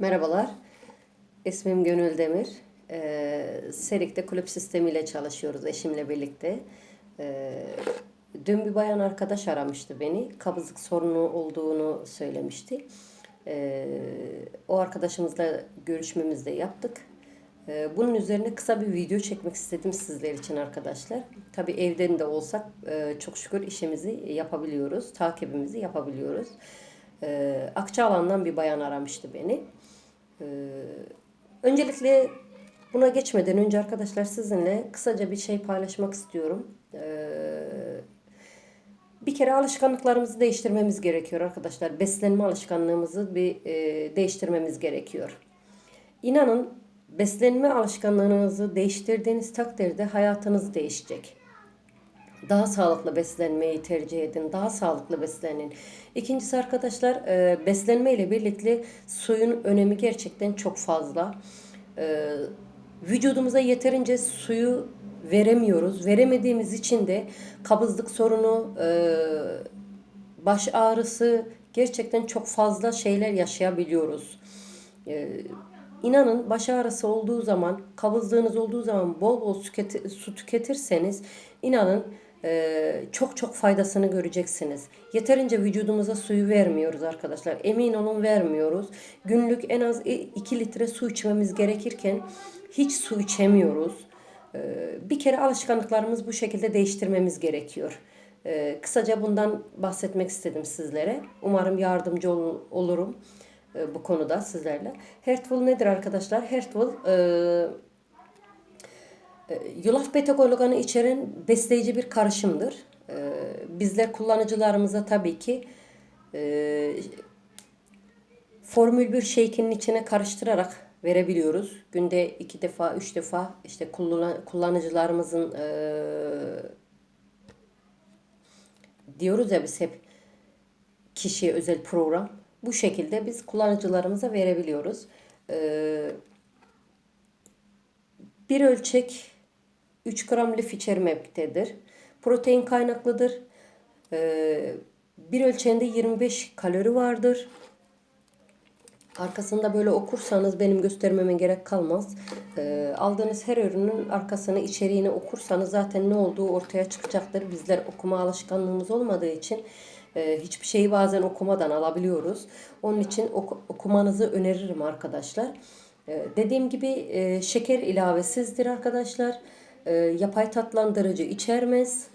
Merhabalar, ismim Gönül Demir. Ee, Serik'te kulüp sistemiyle çalışıyoruz eşimle birlikte. Ee, dün bir bayan arkadaş aramıştı beni. Kabızlık sorunu olduğunu söylemişti. Ee, o arkadaşımızla görüşmemizi de yaptık. Ee, bunun üzerine kısa bir video çekmek istedim sizler için arkadaşlar. Tabii evden de olsak e, çok şükür işimizi yapabiliyoruz, takibimizi yapabiliyoruz. Ee, Akçaalan'dan bir bayan aramıştı beni. Ee, öncelikle buna geçmeden önce arkadaşlar sizinle kısaca bir şey paylaşmak istiyorum. Ee, bir kere alışkanlıklarımızı değiştirmemiz gerekiyor arkadaşlar. Beslenme alışkanlığımızı bir e, değiştirmemiz gerekiyor. İnanın beslenme alışkanlığınızı değiştirdiğiniz takdirde hayatınız değişecek. Daha sağlıklı beslenmeyi tercih edin. Daha sağlıklı beslenin. İkincisi arkadaşlar e, beslenme ile birlikte suyun önemi gerçekten çok fazla. E, vücudumuza yeterince suyu veremiyoruz. Veremediğimiz için de kabızlık sorunu, e, baş ağrısı gerçekten çok fazla şeyler yaşayabiliyoruz. E, İnanın baş ağrısı olduğu zaman, kabızlığınız olduğu zaman bol bol su tüketirseniz inanın e, çok çok faydasını göreceksiniz. Yeterince vücudumuza suyu vermiyoruz arkadaşlar. Emin olun vermiyoruz. Günlük en az 2 litre su içmemiz gerekirken hiç su içemiyoruz. E, bir kere alışkanlıklarımız bu şekilde değiştirmemiz gerekiyor. E, kısaca bundan bahsetmek istedim sizlere. Umarım yardımcı ol, olurum bu konuda sizlerle. Hertwell nedir arkadaşlar? Hertwell e, e, yulaf beta glukanı içeren besleyici bir karışımdır. E, bizler kullanıcılarımıza tabii ki e, formül bir shake'in içine karıştırarak verebiliyoruz. Günde iki defa, üç defa işte kullan, kullanıcılarımızın e, diyoruz ya biz hep kişiye özel program. Bu şekilde biz kullanıcılarımıza verebiliyoruz. Ee, bir ölçek 3 gram lif içermektedir. Protein kaynaklıdır. Ee, bir ölçeğinde 25 kalori vardır. Arkasında böyle okursanız benim göstermeme gerek kalmaz. Ee, aldığınız her ürünün arkasını, içeriğini okursanız zaten ne olduğu ortaya çıkacaktır. Bizler okuma alışkanlığımız olmadığı için e, hiçbir şeyi bazen okumadan alabiliyoruz. Onun için oku, okumanızı öneririm arkadaşlar. E, dediğim gibi e, şeker ilavesizdir arkadaşlar. E, yapay tatlandırıcı içermez.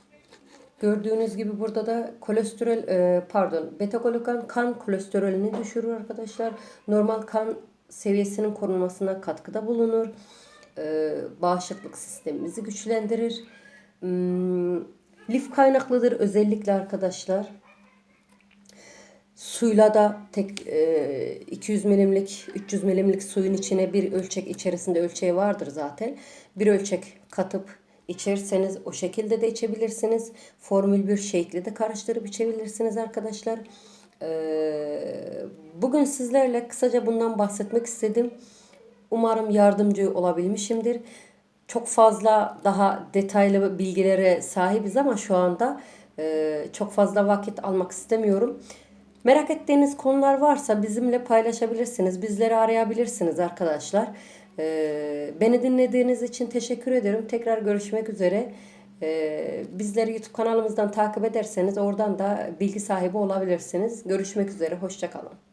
Gördüğünüz gibi burada da kolesterol e, pardon beta glukan kan kolesterolünü düşürür arkadaşlar. Normal kan seviyesinin korunmasına katkıda bulunur. E, bağışıklık sistemimizi güçlendirir. Hmm, lif kaynaklıdır özellikle arkadaşlar. Suyla da tek e, 200 milimlik 300 milimlik suyun içine bir ölçek içerisinde ölçeği vardır zaten. Bir ölçek katıp içerseniz o şekilde de içebilirsiniz. Formül bir şekli de karıştırıp içebilirsiniz arkadaşlar. E, bugün sizlerle kısaca bundan bahsetmek istedim. Umarım yardımcı olabilmişimdir. Çok fazla daha detaylı bilgilere sahibiz ama şu anda e, çok fazla vakit almak istemiyorum. Merak ettiğiniz konular varsa bizimle paylaşabilirsiniz. Bizleri arayabilirsiniz arkadaşlar. Ee, beni dinlediğiniz için teşekkür ederim. Tekrar görüşmek üzere. Ee, bizleri YouTube kanalımızdan takip ederseniz oradan da bilgi sahibi olabilirsiniz. Görüşmek üzere. Hoşçakalın.